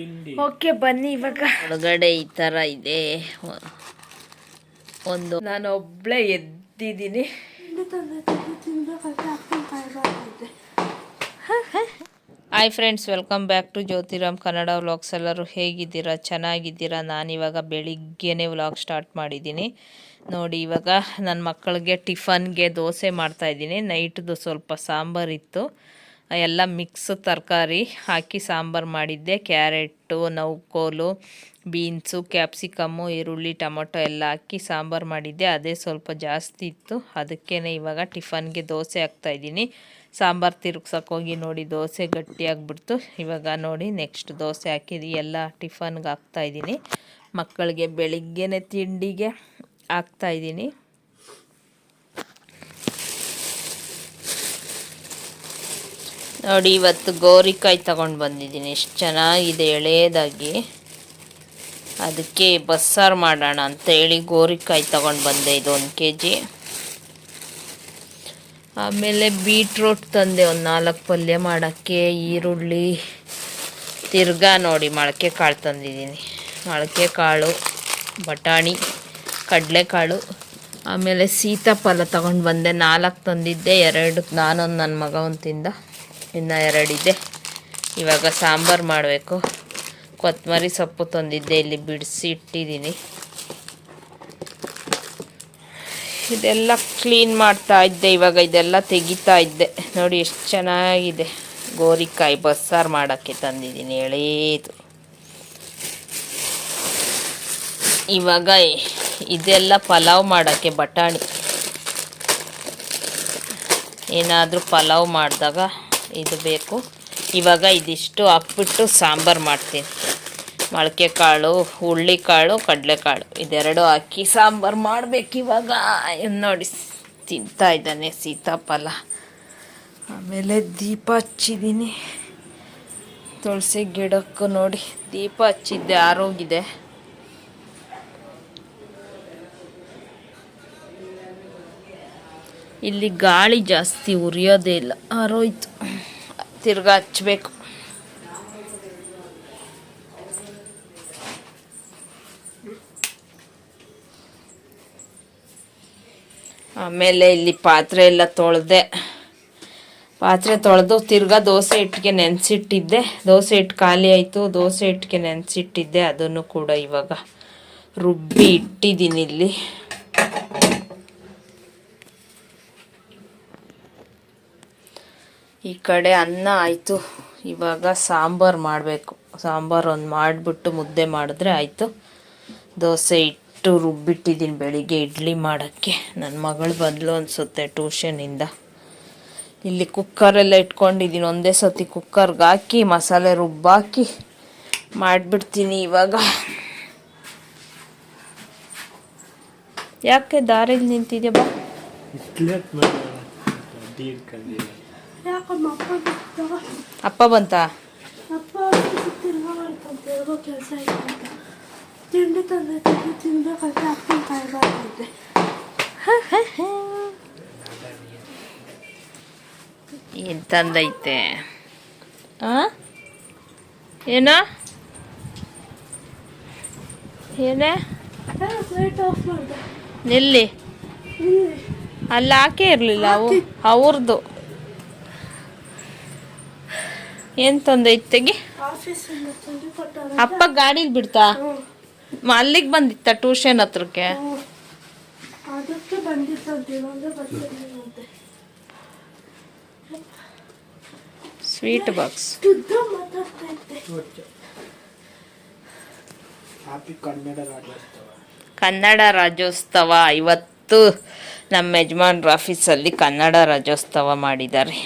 ತಿಂಡಿ. ಓಕೆ ಬನ್ನಿ ಇವಾಗ. ಒಳಗಡೆ ಈ ಥರ ಇದೆ. ಒಂದು ನಾನು ಒಬ್ಳೆ ಎದ್ದಿದ್ದೀನಿ. Hi friends welcome back to Jyothiram Kannada vlogs ಎಲ್ಲರೂ ಹೇಗಿದ್ದೀರಾ? ಚೆನ್ನಾಗಿದ್ದೀರಾ? ನಾನಿವಾಗ ಬೆಳಿಗ್ಗೆನೇ ವ್ಲಾಗ್ ಸ್ಟಾರ್ಟ್ ಮಾಡಿದ್ದೀನಿ. ನೋಡಿ ಇವಾಗ ನನ್ನ ಮಕ್ಕಳಿಗೆ ಟಿಫನ್ಗೆ ದೋಸೆ ಮಾಡ್ತಾಯಿದ್ದೀನಿ ನೈಟ್ದು ಸ್ವಲ್ಪ ಸಾಂಬಾರು ಇತ್ತು. ಎಲ್ಲ ಮಿಕ್ಸ್ ತರಕಾರಿ ಹಾಕಿ ಸಾಂಬಾರು ಮಾಡಿದ್ದೆ. ಕ್ಯಾರೆಟು ನೌಕೋಲು ಬೀನ್ಸು, ಕ್ಯಾಪ್ಸಿಕಮ್ಮು, ಈರುಳ್ಳಿ, ಟೊಮೊಟೊ ಎಲ್ಲ ಹಾಕಿ ಸಾಂಬಾರು ಮಾಡಿದ್ದೆ. ಅದೇ ಸ್ವಲ್ಪ ಜಾಸ್ತಿ ಇತ್ತು. ಅದಕ್ಕೇ ಇವಾಗ ಟಿಫನ್ಗೆ ದೋಸೆ ಹಾಕ್ತಾಯಿದ್ದೀನಿ ಸಾಂಬಾರು ತಿರುಗ್ಸೋಕ್ಕೋಗಿ ನೋಡಿ ದೋಸೆ ಗಟ್ಟಿಯಾಗ್ಬಿಡ್ತು. ಇವಾಗ ನೋಡಿ ನೆಕ್ಸ್ಟ್ ದೋಸೆ ಹಾಕಿದ್ದು ಎಲ್ಲ ಟಿಫನ್ಗೆ ಹಾಕ್ತಾಯಿದ್ದೀನಿ ಮಕ್ಕಳಿಗೆ ಬೆಳಿಗ್ಗೆ ತಿಂಡಿಗೆ ಹಾಕ್ತಾಯಿದ್ದೀನಿ ನೋಡಿ, ಇವತ್ತು ಗೋರಿಕಾಯಿ ತಗೊಂಡು ಬಂದಿದ್ದೀನಿ. ಎಷ್ಟು ಚೆನ್ನಾಗಿದೆ ಎಳೆಯದಾಗಿ. ಅದಕ್ಕೆ ಬಸ್ಸಾರು ಮಾಡೋಣ ಅಂತೇಳಿ ಗೋರಿಕಾಯಿ ತಗೊಂಡು ಬಂದೆ. ಇದು ಒಂದು ಕೆ ಜಿ ಆಮೇಲೆ ಬೀಟ್ರೂಟ್ ತಂದೆ ಒಂದು ನಾಲ್ಕು ಪಲ್ಯ ಮಾಡೋಕ್ಕೆ, ಈರುಳ್ಳಿ, ತಿರ್ಗಾ ನೋಡಿ, ಮೊಳಕೆ ಕಾಳು ತಂದಿದ್ದೀನಿ. ಮೊಳಕೆ ಕಾಳು, ಬಟಾಣಿ, ಕಡಲೆಕಾಳು, ಆಮೇಲೆ ಸೀತಾಫಲ ತಗೊಂಡು ಬಂದೆ. ನಾಲ್ಕು ತಂದಿದ್ದೆ, ಎರಡು. ನಾನೊಂದು ನನ್ನ ಮಗ ಒಂದು ತಿಂದ ಇನ್ನು ಎರಡಿದೆ. ಇವಾಗ ಸಾಂಬಾರು ಮಾಡಬೇಕು. ಕೊತ್ತಂಬರಿ ಸೊಪ್ಪು ತಂದಿದ್ದೆ, ಇಲ್ಲಿ ಬಿಡಿಸಿ ಇಟ್ಟಿದ್ದೀನಿ. ಇದೆಲ್ಲ ಕ್ಲೀನ್ ಮಾಡ್ತಾ ಇದ್ದೆ, ಇವಾಗ ಇದೆಲ್ಲ ತೆಗಿತಾ ಇದ್ದೆ. ನೋಡಿ, ಎಷ್ಟು ಚೆನ್ನಾಗಿದೆ. ಗೋರಿಕಾಯಿ ಬಸ್ಸಾರು ಮಾಡೋಕ್ಕೆ ತಂದಿದ್ದೀನಿ, ಎಳೇದು. ಇವಾಗ ಇದೆಲ್ಲ ಪಲಾವ್ ಮಾಡೋಕ್ಕೆ ಬಟಾಣಿ. ಏನಾದರೂ ಪಲಾವ್ ಮಾಡಿದಾಗ ಇದು ಬೇಕು. ಇವಾಗ ಇದಿಷ್ಟು ಹಾಕ್ಬಿಟ್ಟು ಸಾಂಬಾರು ಮಾಡ್ತೀನಿ. ಮೊಳಕೆ ಕಾಳು ಹುಳ್ಳಿಕಾಳು ಕಡಲೆಕಾಳು, ಇದೆರಡು ಹಾಕಿ ಸಾಂಬಾರು ಮಾಡಬೇಕು ಇವಾಗ. ನೋಡಿ ತಿಂತಾ ಇದ್ದಾನೆ ಸೀತಾಫಲ. ಆಮೇಲೆ ದೀಪ ಹಚ್ಚಿದ್ದೀನಿ. ತುಳಸಿ ಗಿಡಕ್ಕೂ ನೋಡಿ, ದೀಪ ಹಚ್ಚಿದ್ದೆ, ಆರೋಗಿದೆ. ಇಲ್ಲಿ ಗಾಳಿ ಜಾಸ್ತಿ ಉರಿಯೋದೇ ಇಲ್ಲ. ಆರೋಯ್ತು. ತಿರ್ಗಾ ಹಚ್ಬೇಕು. ಆಮೇಲೆ ಇಲ್ಲಿ ಪಾತ್ರೆ ಎಲ್ಲ ತೊಳೆದೆ. ಪಾತ್ರೆ ತೊಳೆದು ತಿರ್ಗಾ ದೋಸೆ ಹಿಟ್ಟಿಗೆ ನೆನೆಸಿಟ್ಟಿದ್ದೆ. ದೋಸೆ ಹಿಟ್ಟು ಖಾಲಿ ಆಯಿತು. ದೋಸೆ ಹಿಟ್ಟಿಗೆ ನೆನೆಸಿಟ್ಟಿದ್ದೆ. ಅದನ್ನು ಕೂಡ ಇವಾಗ ರುಬ್ಬಿ ಇಟ್ಟಿದ್ದೀನಿ ಇಲ್ಲಿ. ಈ ಕಡೆ ಅನ್ನ ಆಯಿತು. ಇವಾಗ ಸಾಂಬಾರು ಮಾಡಬೇಕು. ಸಾಂಬಾರು ಒಂದು ಮಾಡಿಬಿಟ್ಟು ಮುದ್ದೆ ಮಾಡಿದ್ರೆ ಆಯಿತು. ದೋಸೆ ಇಟ್ಟು ರುಬ್ಬಿಟ್ಟಿದ್ದೀನಿ ಬೆಳಿಗ್ಗೆ ಇಡ್ಲಿ ಮಾಡೋಕ್ಕೆ. ನನ್ನ ಮಗಳು ಬಂದಲು ಅನಿಸುತ್ತೆ ಟ್ಯೂಷನಿಂದ ಇಲ್ಲಿ ಕುಕ್ಕರೆಲ್ಲ ಇಟ್ಕೊಂಡಿದ್ದೀನಿ ಒಂದೇ ಸತಿ ಕುಕ್ಕರ್ಗೆ ಹಾಕಿ, ಮಸಾಲೆ ರುಬ್ಬಾಕಿ ಮಾಡಿಬಿಡ್ತೀನಿ ಇವಾಗ. ಯಾಕೆ ದಾರಿಲಿ ನಿಂತಿದ್ಯಾ ಬಾ. ಅಪ್ಪ ಬಂತ? ಅಪ್ಪ ತಿರ್ಗಾ ಮಾಡ್ಕೊಂತ ತಿರ್ಗೋ ಕೆಲಸ ತಿಂಡಿ ತಂದೆ ತಿಂಡಿ ತಿನ್ಬೇಕಂತ ಅಪ್ಪನ ಏನು ತಂದೈತೆ? ಏನ? ಏನೇ? ನಿಲ್ಲಿ. ಅಲ್ಲಿ ಹಾಕೇ ಇರಲಿಲ್ಲ ಅವು. ಅವ್ರದ್ದು ಏನು ತಂದೈತೆ ತೆಗಿ? ಆಫೀಸಿಂದ ತಂದು ಅಪ್ಪ ಗಾಡಿಲಿ ಬಿಡ್ತಾ? ಅಲ್ಲಿಗ್ ಬಂದಿತ್ತ ಟ್ಯೂಷನ್ ಹತ್ರಕ್ಕೆ? Sweet box Kannada Rajyotsava. ಇವತ್ತು ನಮ್ಮ ಯಜಮಾನ್ರ ಆಫೀಸಲ್ಲಿ ಕನ್ನಡ ರಾಜ್ಯೋತ್ಸವ ಮಾಡಿದ್ದಾರೆ.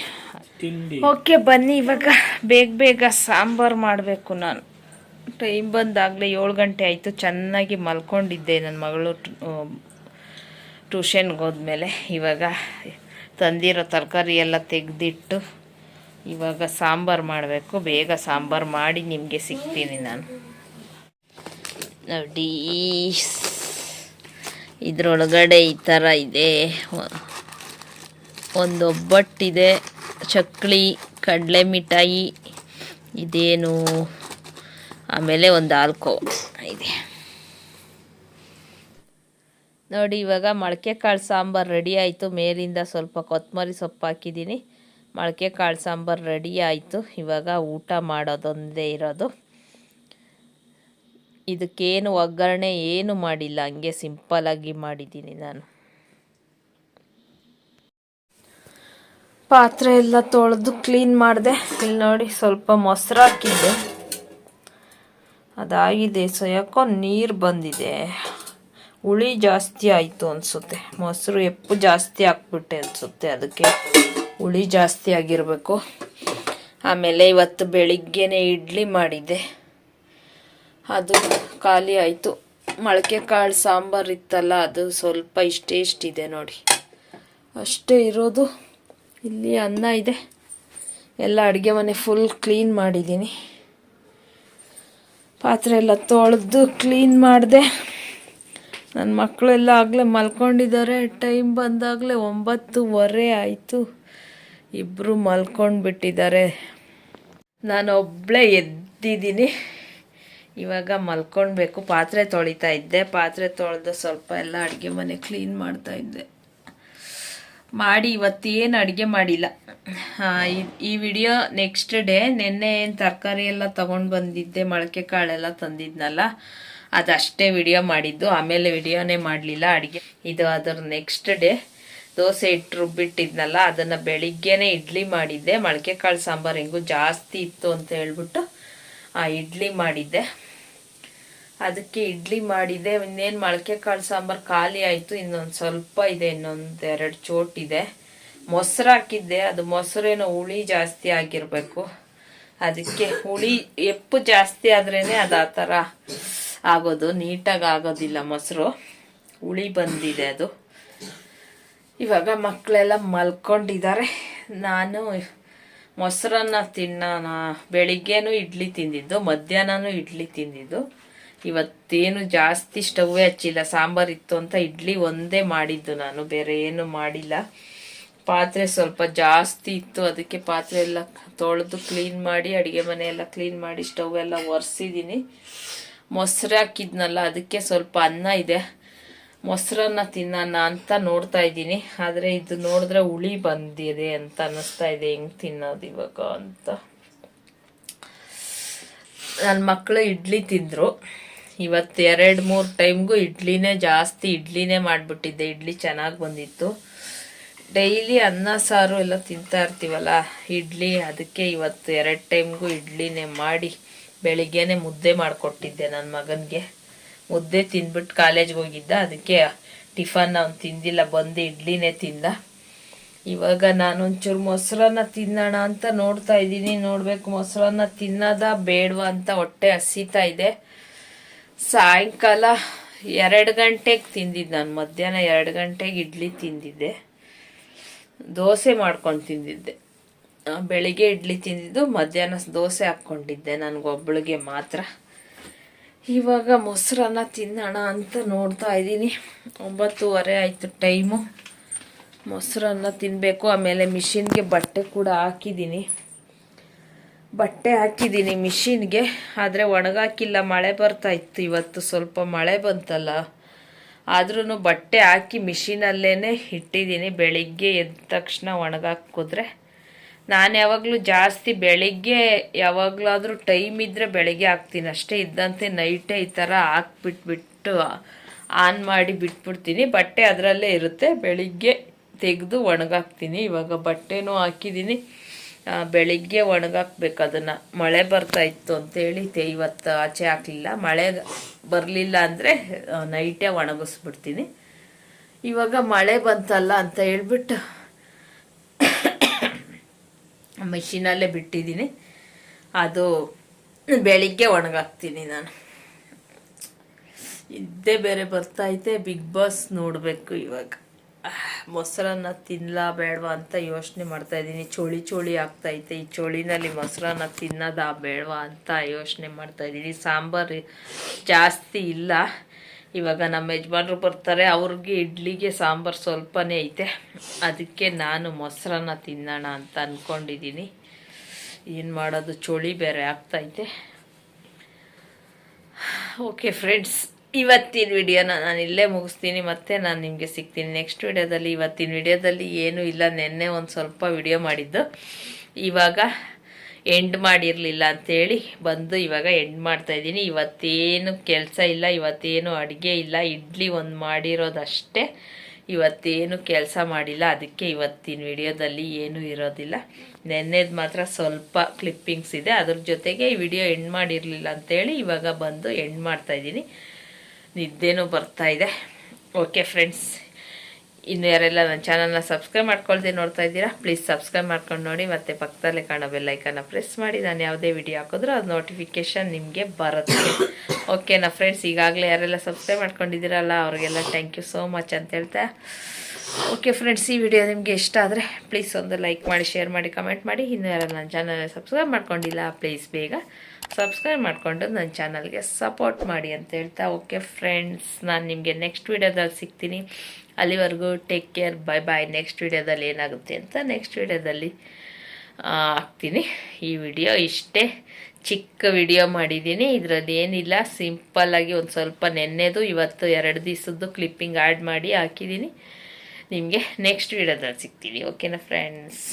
ತಿಂಡಿ. ಓಕೆ, ಬನ್ನಿ, ಇವಾಗ ಬೇಗ ಬೇಗ ಸಾಂಬಾರು ಮಾಡಬೇಕು ನಾನು. ಟೈಮ್ ಬಂದಾಗಲೇ ಏಳು ಗಂಟೆ ಆಯಿತು, ಚೆನ್ನಾಗಿ ಮಲ್ಕೊಂಡಿದ್ದೆ ನನ್ನ ಮಗಳು ಟ್ಯೂಷನ್ಗೆ ಹೋದ್ಮೇಲೆ. ಇವಾಗ ತಂದಿರೋ ತರಕಾರಿ ಎಲ್ಲ ತೆಗೆದಿಟ್ಟು ಇವಾಗ ಸಾಂಬಾರು ಮಾಡಬೇಕು. ಬೇಗ ಸಾಂಬಾರು ಮಾಡಿ ನಿಮಗೆ ಸಿಗ್ತೀನಿ ನಾನು. ನೋಡಿ, ಇದರೊಳಗಡೆ ಈ ಥರ ಇದೆ. ಒಂದು ಒಬ್ಬಟ್ಟಿದೆ ಚಕ್ಲಿ, ಕಡಲೆ ಮಿಠಾಯಿ, ಇದೇನು, ಆಮೇಲೆ ಒಂದು ಆಲ್ಕೋ ಇದೆ. ನೋಡಿ, ಇವಾಗ ಮೊಳಕೆ ಕಾಳು ಸಾಂಬಾರು ರೆಡಿ ಆಯಿತು. ಮೇಲಿಂದ ಸ್ವಲ್ಪ ಕೊತ್ತಂಬರಿ ಸೊಪ್ಪು ಹಾಕಿದ್ದೀನಿ. ಮೊಳಕೆ ಕಾಳು ಸಾಂಬಾರು ರೆಡಿ ಆಯಿತು. ಇವಾಗ ಊಟ ಮಾಡೋದೊಂದೇ ಇರೋದು. ಇದಕ್ಕೇನು ಒಗ್ಗರಣೆ ಏನು ಮಾಡಿಲ್ಲ. ಹಂಗೆ ಸಿಂಪಲಾಗಿ ಮಾಡಿದ್ದೀನಿ ನಾನು. ಪಾತ್ರೆ ಎಲ್ಲ ತೊಳೆದು ಕ್ಲೀನ್ ಮಾಡಿದೆ. ಇಲ್ಲಿ ನೋಡಿ ಸ್ವಲ್ಪ ಮೊಸರು ಹಾಕಿದ್ದೆ. ಅದಾಗಿದೆ ಸೊ ನೀರು ಬಂದಿದೆ. ಹುಳಿ ಜಾಸ್ತಿ ಆಯಿತು ಅನಿಸುತ್ತೆ. ಮೊಸರು ಎಪ್ಪು ಜಾಸ್ತಿ ಹಾಕ್ಬಿಟ್ಟೆ ಅನಿಸುತ್ತೆ. ಅದಕ್ಕೆ ಹುಳಿ ಜಾಸ್ತಿ ಆಗಿರಬೇಕು. ಆಮೇಲೆ ಇವತ್ತು ಬೆಳಿಗ್ಗೆನೆ ಇಡ್ಲಿ ಮಾಡಿದ್ದೆ. ಅದು ಖಾಲಿ ಆಯಿತು. ಮೊಳಕೆ ಕಾಳು ಸಾಂಬಾರು ಇತ್ತಲ್ಲ, ಅದು ಸ್ವಲ್ಪ ಇಷ್ಟೇ ಇಷ್ಟಿದೆ ನೋಡಿ. ಅಷ್ಟೇ ಇರೋದು. ಇಲ್ಲಿ ಅನ್ನ ಇದೆ. ಎಲ್ಲ ಅಡುಗೆ ಮನೆ ಫುಲ್ ಕ್ಲೀನ್ ಮಾಡಿದ್ದೀನಿ. ಪಾತ್ರೆ ಎಲ್ಲ ತೊಳೆದು ಕ್ಲೀನ್ ಮಾಡಿದೆ. ನನ್ನ ಮಕ್ಕಳೆಲ್ಲ ಆಗಲೇ ಮಲ್ಕೊಂಡಿದ್ದಾರೆ. ಟೈಮ್ ಬಂದಾಗಲೇ ಒಂಬತ್ತುವರೆ ಆಯಿತು. ಇಬ್ಬರು ಮಲ್ಕೊಂಡು ಬಿಟ್ಟಿದ್ದಾರೆ ನಾನು ಒಬ್ಬಳೇ ಎದ್ದಿದ್ದೀನಿ. ಇವಾಗ ಮಲ್ಕೊಳ್ಬೇಕು ಪಾತ್ರೆ ತೊಳಿತಾ ಇದ್ದೆ. ಪಾತ್ರೆ ತೊಳೆದು ಸ್ವಲ್ಪ ಎಲ್ಲ ಅಡುಗೆ ಮನೆ ಕ್ಲೀನ್ ಮಾಡ್ತಾ ಇದ್ದೆ. ಮಾಡಿ ಇವತ್ತೇನು ಅಡುಗೆ ಮಾಡಿಲ್ಲ. ಈ- ವಿಡಿಯೋ ನೆಕ್ಸ್ಟ್ ಡೇ ನಿನ್ನೆ ಏನು ತರಕಾರಿ ಎಲ್ಲ ತೊಗೊಂಡು ಬಂದಿದ್ದೆ, ಮೊಳಕೆ ಕಾಳೆಲ್ಲ ತಂದಿದ್ನಲ್ಲ, ಅದಷ್ಟೇ ವಿಡಿಯೋ ಮಾಡಿದ್ದು. ಆಮೇಲೆ ವಿಡಿಯೋನೇ ಮಾಡಲಿಲ್ಲ ಅಡುಗೆ. ಇದು ಅದರ ನೆಕ್ಸ್ಟ್ ಡೇ ದೋಸೆ ಇಟ್ಟು ರುಬ್ಬಿಟ್ಟಿದ್ನಲ್ಲ ಅದನ್ನು ಬೆಳಿಗ್ಗೆನೇ ಇಡ್ಲಿ ಮಾಡಿದ್ದೆ. ಮೊಳಕೆ ಕಾಳು ಸಾಂಬಾರು ಹೆಂಗೂ ಜಾಸ್ತಿ ಇತ್ತು ಅಂತ ಹೇಳ್ಬಿಟ್ಟು, ಆ ಇಡ್ಲಿ ಮಾಡಿದ್ದೆ. ಅದಕ್ಕೆ ಇಡ್ಲಿ ಮಾಡಿದೆ, ಇನ್ನೇನು ಮೊಳಕೆ ಕಾಳು ಸಾಂಬಾರು ಖಾಲಿ ಆಯಿತು, ಇನ್ನೊಂದು ಸ್ವಲ್ಪ ಇದೆ, ಇನ್ನೊಂದು ಎರಡು ಚೋಟಿದೆ ಮೊಸರು ಹಾಕಿದ್ದೆ, ಅದು ಮೊಸರೇನೋ ಹುಳಿ ಜಾಸ್ತಿ ಆಗಿರಬೇಕು. ಅದಕ್ಕೆ ಹುಳಿ ಎಪ್ಪು ಜಾಸ್ತಿ ಆದ್ರೇ ಅದು ಆ ಥರ ಆಗೋದು, ನೀಟಾಗಿ ಆಗೋದಿಲ್ಲ ಮೊಸರು. ಹುಳಿ ಬಂದಿದೆ ಅದು. ಇವಾಗ ಮಕ್ಕಳೆಲ್ಲ ಮಲ್ಕೊಂಡಿದ್ದಾರೆ. ನಾನು ಮೊಸರನ್ನ ತಿನ್ನೋಣ, ಬೆಳಿಗ್ಗೆನೂ ಇಡ್ಲಿ ತಿಂದಿದ್ದು, ಮಧ್ಯಾಹ್ನನೂ ಇಡ್ಲಿ ತಿಂದಿದ್ದು. ಇವತ್ತೇನು ಜಾಸ್ತಿ ಸ್ಟವ್ವೇ ಹಚ್ಚಿಲ್ಲ, ಸಾಂಬಾರ್ ಇತ್ತು ಅಂತ ಇಡ್ಲಿ ಒಂದೇ ಮಾಡಿದ್ದು ನಾನು, ಬೇರೆ ಏನು ಮಾಡಿಲ್ಲ. ಪಾತ್ರೆ ಸ್ವಲ್ಪ ಜಾಸ್ತಿ ಇತ್ತು, ಅದಕ್ಕೆ ಪಾತ್ರೆ ಎಲ್ಲ ತೊಳೆದು ಕ್ಲೀನ್ ಮಾಡಿ, ಅಡುಗೆ ಮನೆ ಎಲ್ಲ ಕ್ಲೀನ್ ಮಾಡಿ, ಸ್ಟವ್ ಎಲ್ಲ ಒರೆಸಿದ್ದೀನಿ ಮೊಸರು ಹಾಕಿದ್ನಲ್ಲ, ಅದಕ್ಕೆ ಸ್ವಲ್ಪ ಅನ್ನ ಇದೆ. ಮೊಸರನ್ನ ತಿನ್ನೋಣ ಅಂತ ನೋಡ್ತಾ ಇದ್ದೀನಿ, ಆದರೆ ಇದು ನೋಡಿದ್ರೆ ಹುಳಿ ಬಂದಿದೆ ಅಂತ ಅನ್ನಿಸ್ತಾ ಇದೆ, ಹೆಂಗ್ ತಿನ್ನೋದು ಇವಾಗ ಅಂತ. ನನ್ನ ಮಕ್ಕಳು ಇಡ್ಲಿ ತಿಂದರು. ಇವತ್ತು ಎರಡು ಮೂರು ಟೈಮ್ಗೂ ಇಡ್ಲಿನೇ ಜಾಸ್ತಿ ಇಡ್ಲಿನೇ ಮಾಡಿಬಿಟ್ಟಿದ್ದೆ. ಇಡ್ಲಿ ಚೆನ್ನಾಗಿ ಬಂದಿತ್ತು. ಡೈಲಿ ಅನ್ನ, ಸಾರು ಎಲ್ಲ ತಿಂತಾ ಇರ್ತೀವಲ್ಲ, ಇಡ್ಲಿ ಅದಕ್ಕೆ ಇವತ್ತು ಎರಡು ಟೈಮ್ಗೂ ಇಡ್ಲಿನೇ ಮಾಡಿ ಬೆಳಿಗ್ಗೆನೆ ಮುದ್ದೆ ಮಾಡಿಕೊಟ್ಟಿದ್ದೆ ನನ್ನ ಮಗನಿಗೆ. ಮುದ್ದೆ ತಿಂದ್ಬಿಟ್ಟು ಕಾಲೇಜ್ಗೆ ಹೋಗಿದ್ದ, ಅದಕ್ಕೆ ಟಿಫನ್ ಅವ್ನು ತಿಂದಿಲ್ಲ, ಬಂದು ಇಡ್ಲಿನೇ ತಿಂದ. ಇವಾಗ ನಾನು ಒಂಚೂರು ಮೊಸರನ್ನ ತಿನ್ನೋಣ ಅಂತ ನೋಡ್ತಾ ಇದ್ದೀನಿ. ನೋಡಬೇಕು ಮೊಸರನ್ನ ತಿನ್ನೋದ ಬೇಡವಾ ಅಂತ ಹೊಟ್ಟೆ ಹಸಿತಾ ಇದೆ. ಸಾಯಂಕಾಲ ಎರಡು ಗಂಟೆಗೆ ತಿಂದಿದ್ದು ನಾನು. ಮಧ್ಯಾಹ್ನ ಎರಡು ಗಂಟೆಗೆ ಇಡ್ಲಿ ತಿಂದಿದ್ದೆ. ದೋಸೆ ಮಾಡ್ಕೊಂಡು ತಿಂದಿದ್ದೆ. ಬೆಳಿಗ್ಗೆ ಇಡ್ಲಿ ತಿಂದಿದ್ದು, ಮಧ್ಯಾಹ್ನ ದೋಸೆ ಹಾಕ್ಕೊಂಡಿದ್ದೆ ನನಗೊಬ್ಳಿಗೆ ಮಾತ್ರ. ಇವಾಗ ಮೊಸರನ್ನ ತಿನ್ನೋಣ ಅಂತ ನೋಡ್ತಾ ಇದ್ದೀನಿ. ಒಂಬತ್ತುವರೆ ಆಯಿತು ಟೈಮು. ಮೊಸರನ್ನ ತಿನ್ನಬೇಕು ಆಮೇಲೆ ಮಿಷಿನ್ಗೆ ಬಟ್ಟೆ ಕೂಡ ಹಾಕಿದ್ದೀನಿ. ಬಟ್ಟೆ ಹಾಕಿದ್ದೀನಿ ಮಿಷಿನ್ಗೆ, ಆದರೆ ಒಣಗಾಕಿಲ್ಲ, ಮಳೆ ಬರ್ತಾ ಇತ್ತು ಇವತ್ತು. ಸ್ವಲ್ಪ ಮಳೆ ಬಂತಲ್ಲ. ಆದ್ರೂ ಬಟ್ಟೆ ಹಾಕಿ ಮಿಷಿನಲ್ಲೇ ಇಟ್ಟಿದ್ದೀನಿ. ಬೆಳಿಗ್ಗೆ ಎದ್ದ ತಕ್ಷಣ ಒಣಗಾಕಿದ್ರೆ ನಾನು ಯಾವಾಗಲೂ ಜಾಸ್ತಿ ಬೆಳಿಗ್ಗೆ ಯಾವಾಗಲಾದರೂ ಟೈಮ್ ಇದ್ದರೆ ಬೆಳಿಗ್ಗೆ ಹಾಕ್ತೀನಿ. ಅಷ್ಟೇ ಇದ್ದಂತೆ ನೈಟೇ ಈ ಥರ ಹಾಕ್ಬಿಟ್ಬಿಟ್ಟು ಆನ್ ಮಾಡಿ ಬಿಟ್ಬಿಡ್ತೀನಿ. ಬಟ್ಟೆ ಅದರಲ್ಲೇ ಇರುತ್ತೆ. ಬೆಳಿಗ್ಗೆ ತೆಗೆದು ಒಣಗಾಕ್ತೀನಿ. ಇವಾಗ ಬಟ್ಟೆನೂ ಹಾಕಿದ್ದೀನಿ. ಬೆಳಿಗ್ಗೆ ಒಣಗಾಕ್ಬೇಕು ಅದನ್ನು. ಮಳೆ ಬರ್ತಾ ಇತ್ತು ಅಂತೇಳಿ ಇವತ್ತು ಆಚೆ ಹಾಕಲಿಲ್ಲ. ಮಳೆ ಬರಲಿಲ್ಲ ಅಂದರೆ ನೈಟೇ ಒಣಗಿಸ್ಬಿಡ್ತೀನಿ. ಇವಾಗ ಮಳೆ ಬಂತಲ್ಲ ಅಂತ ಹೇಳ್ಬಿಟ್ಟು ಮಿಷಿನಲ್ಲೇ ಬಿಟ್ಟಿದ್ದೀನಿ. ಅದು ಬೆಳಿಗ್ಗೆ ಒಣಗಾಕ್ತೀನಿ ನಾನು. ಇದ್ದೇ ಬೇರೆ ಬರ್ತಾ ಐತೆ. ಬಿಗ್ ಬಾಸ್ ನೋಡಬೇಕು ಇವಾಗ. ಮೊಸರನ್ನ ತಿನ್ನಲ ಬೇಡವಾ ಅಂತ ಯೋಚನೆ ಮಾಡ್ತಾ ಇದ್ದೀನಿ. ಚೋಳಿ ಚೋಳಿ ಆಗ್ತೈತೆ. ಈ ಚೋಳಿನಲ್ಲಿ ಮೊಸರನ್ನ ತಿನ್ನೋದಾ ಬೇಡವಾ ಅಂತ ಯೋಚನೆ ಮಾಡ್ತಾ ಇದ್ದೀನಿ. ಸಾಂಬಾರು ಜಾಸ್ತಿ ಇಲ್ಲ. ಇವಾಗ ನಮ್ಮ ಯಜಮಾನ್ರು ಬರ್ತಾರೆ. ಅವ್ರಿಗೆ ಇಡ್ಲಿಗೆ ಸಾಂಬಾರು ಸ್ವಲ್ಪನೇ ಐತೆ. ಅದಕ್ಕೆ ನಾನು ಮೊಸರನ್ನ ತಿನ್ನೋಣ ಅಂತ ಅಂದ್ಕೊಂಡಿದ್ದೀನಿ ಏನು ಮಾಡೋದು? ಚೋಳಿ ಬೇರೆ ಆಗ್ತೈತೆ. ಓಕೆ ಫ್ರೆಂಡ್ಸ್ ಇವತ್ತಿನ ವಿಡಿಯೋನ ನಾನು ಇಲ್ಲೇ ಮುಗಿಸ್ತೀನಿ, ಮತ್ತೆ ನಾನು ನಿಮಗೆ ಸಿಗ್ತೀನಿ. ನೆಕ್ಸ್ಟ್ ವಿಡಿಯೋದಲ್ಲಿ ಇವತ್ತಿನ ವಿಡಿಯೋದಲ್ಲಿ ಏನೂ ಇಲ್ಲ. ನಿನ್ನೆ ಒಂದು ಸ್ವಲ್ಪ ವಿಡಿಯೋ ಮಾಡಿದ್ದು. ಇವಾಗ ಎಂಡ್ ಮಾಡಿರಲಿಲ್ಲ ಅಂಥೇಳಿ ಬಂದು ಇವಾಗ ಎಂಡ್ ಮಾಡ್ತಾ ಇದ್ದೀನಿ. ಇವತ್ತೇನು ಕೆಲಸ ಇಲ್ಲ, ಇವತ್ತೇನು ಅಡುಗೆ ಇಲ್ಲ. ಇಡ್ಲಿ ಒಂದು ಮಾಡಿರೋದಷ್ಟೇ. ಇವತ್ತೇನು ಕೆಲಸ ಮಾಡಿಲ್ಲ. ಅದಕ್ಕೆ ಇವತ್ತಿನ ವಿಡಿಯೋದಲ್ಲಿ ಏನೂ ಇರೋದಿಲ್ಲ. ನೆನ್ನೆದು ಮಾತ್ರ ಸ್ವಲ್ಪ ಕ್ಲಿಪ್ಪಿಂಗ್ಸ್ ಇದೆ. ಅದ್ರ ಜೊತೆಗೆ ಈ ವಿಡಿಯೋ ಎಂಡ್ ಮಾಡಿರಲಿಲ್ಲ ಅಂತೇಳಿ ಇವಾಗ ಬಂದು ಎಂಡ್ ಮಾಡ್ತಾ ಇದ್ದೀನಿ. ನಿದ್ದೆನೂ ಬರ್ತಾ ಇದೆ. ಓಕೆ ಫ್ರೆಂಡ್ಸ್ ಇನ್ನು ಯಾರೆಲ್ಲ ನನ್ನ ಚಾನಲ್ನ ಸಬ್ಸ್ಕ್ರೈಬ್ ಮಾಡ್ಕೊಳ್ದೆ ನೋಡ್ತಾ ಇದ್ದೀರಾ ಪ್ಲೀಸ್ ಸಬ್ಸ್ಕ್ರೈಬ್ ಮಾಡ್ಕೊಂಡು ನೋಡಿ. ಮತ್ತು ಪಕ್ಕದಲ್ಲೇ ಕಾಣೋ ಬೆಲ್ಲೈಕನ್ನ ಪ್ರೆಸ್ ಮಾಡಿ. ನಾನು ಯಾವುದೇ ವಿಡಿಯೋ ಹಾಕಿದ್ರೂ ಅದು ನೋಟಿಫಿಕೇಷನ್ ನಿಮಗೆ ಬರುತ್ತೆ. ಓಕೆನಾ ಫ್ರೆಂಡ್ಸ್ ಈಗಾಗಲೇ ಯಾರೆಲ್ಲ ಸಬ್ಸ್ಕ್ರೈಬ್ ಮಾಡ್ಕೊಂಡಿದ್ದೀರಲ್ಲ, ಅವ್ರಿಗೆಲ್ಲ ಥ್ಯಾಂಕ್ ಯು ಸೋ ಮಚ್ ಅಂತ ಹೇಳ್ತಾ. ಓಕೆ ಫ್ರೆಂಡ್ಸ್ ಈ ವಿಡಿಯೋ ನಿಮಗೆ ಇಷ್ಟ ಆದರೆ ಪ್ಲೀಸ್ ಒಂದು ಲೈಕ್ ಮಾಡಿ ಶೇರ್ ಮಾಡಿ ಕಮೆಂಟ್ ಮಾಡಿ. ಇನ್ನು ಯಾರು ನನ್ನ ಚಾನಲ್ ಸಬ್ಸ್ಕ್ರೈಬ್ ಮಾಡ್ಕೊಂಡಿಲ್ಲ ಪ್ಲೀಸ್ ಬೇಗ ಸಬ್ಸ್ಕ್ರೈಬ್ ಮಾಡಿಕೊಂಡು ನನ್ನ ಚಾನಲ್ಗೆ ಸಪೋರ್ಟ್ ಮಾಡಿ ಅಂತ ಹೇಳ್ತಾ ಓಕೆ ಫ್ರೆಂಡ್ಸ್ ನಾನು ನಿಮಗೆ ನೆಕ್ಸ್ಟ್ ವೀಡಿಯೋದಲ್ಲಿ ಸಿಗ್ತೀನಿ. ಅಲ್ಲಿವರೆಗೂ take care bye bye next ವೀಡಿಯೋದಲ್ಲಿ ಏನಾಗುತ್ತೆ ಅಂತ ನೆಕ್ಸ್ಟ್ ವೀಡಿಯೋದಲ್ಲಿ ಹಾಕ್ತೀನಿ. ಈ ವಿಡಿಯೋ ಇಷ್ಟೇ. ಚಿಕ್ಕ ವಿಡಿಯೋ ಮಾಡಿದ್ದೀನಿ. ಇದರಲ್ಲಿ ಏನಿಲ್ಲ ಸಿಂಪಲ್ಲಾಗಿ ಒಂದು ಸ್ವಲ್ಪ ನೆನ್ನೆದು, ಇವತ್ತು ಎರಡು ದಿವಸದ್ದು ಕ್ಲಿಪ್ಪಿಂಗ್ ಆ್ಯಡ್ ಮಾಡಿ ಹಾಕಿದ್ದೀನಿ. ನಿಮಗೆ ನೆಕ್ಸ್ಟ್ ವೀಡಿಯೋದಲ್ಲಿ ಸಿಗ್ತೀನಿ. ಓಕೆನಾ ಫ್ರೆಂಡ್ಸ್